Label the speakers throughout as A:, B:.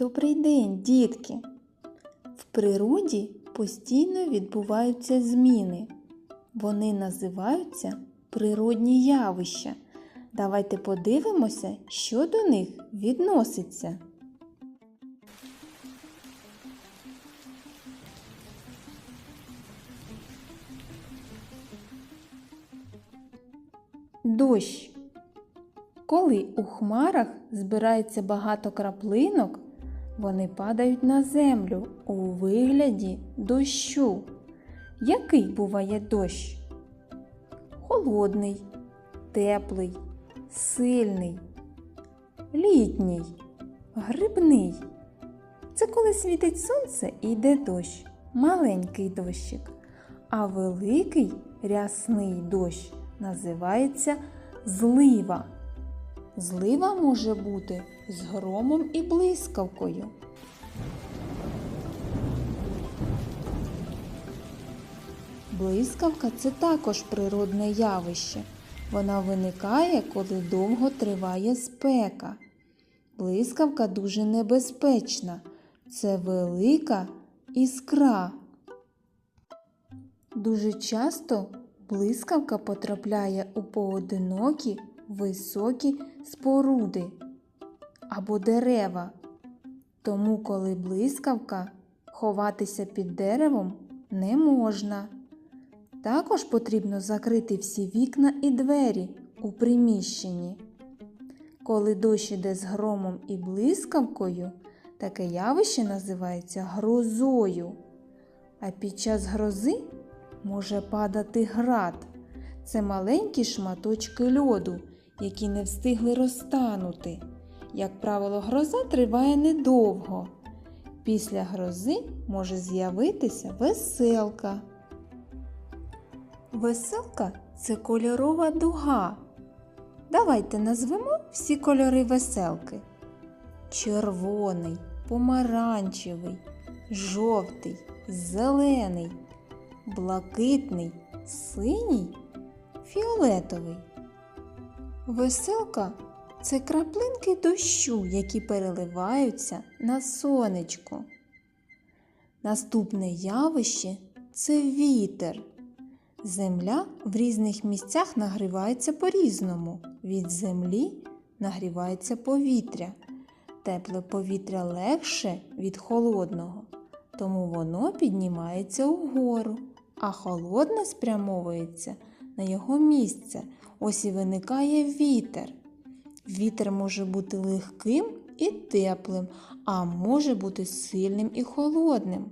A: Добрий день, дітки! В природі постійно відбуваються зміни. Вони називаються природні явища. Давайте подивимося, що до них відноситься. Дощ. Коли у хмарах збирається багато краплинок, вони падають на землю у вигляді дощу. Який буває дощ? Холодний, теплий, сильний, літній, грибний. Це коли світить сонце і йде дощ, маленький дощик, а великий рясний дощ називається злива. Злива може бути з громом і блискавкою. Блискавка це також природне явище. Вона виникає, коли довго триває спека. Блискавка дуже небезпечна. Це велика іскра. Дуже часто блискавка потрапляє у поодинокі високі споруди або дерева. Тому, коли блискавка, ховатися під деревом не можна. Також потрібно закрити всі вікна і двері у приміщенні. Коли дощ іде з громом і блискавкою, таке явище називається грозою. А під час грози може падати град. Це маленькі шматочки льоду, які не встигли розтанути. Як правило, гроза триває недовго. Після грози може з'явитися веселка. Веселка це кольорова дуга. Давайте назвемо всі кольори веселки: червоний, помаранчевий, жовтий, зелений, блакитний, синій, фіолетовий. Веселка це краплинки дощу, які переливаються на сонечку. Наступне явище це вітер. Земля в різних місцях нагрівається по-різному. Від землі нагрівається повітря. Тепле повітря легше від холодного, тому воно піднімається угору, а холодне спрямовується на його місце. Ось і виникає вітер. Вітер може бути легким і теплим, а може бути сильним і холодним.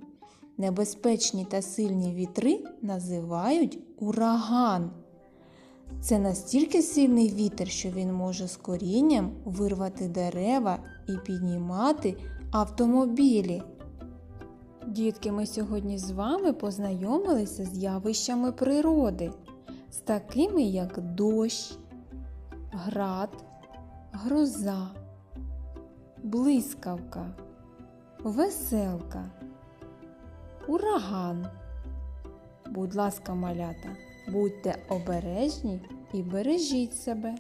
A: Небезпечні та сильні вітри називають ураган. Це настільки сильний вітер, що він може з корінням вирвати дерева і піднімати автомобілі. Дітки, ми сьогодні з вами познайомилися з явищами природи, з такими як дощ, град, гроза, блискавка, веселка ураган. Будь ласка, малята, будьте обережні і бережіть себе.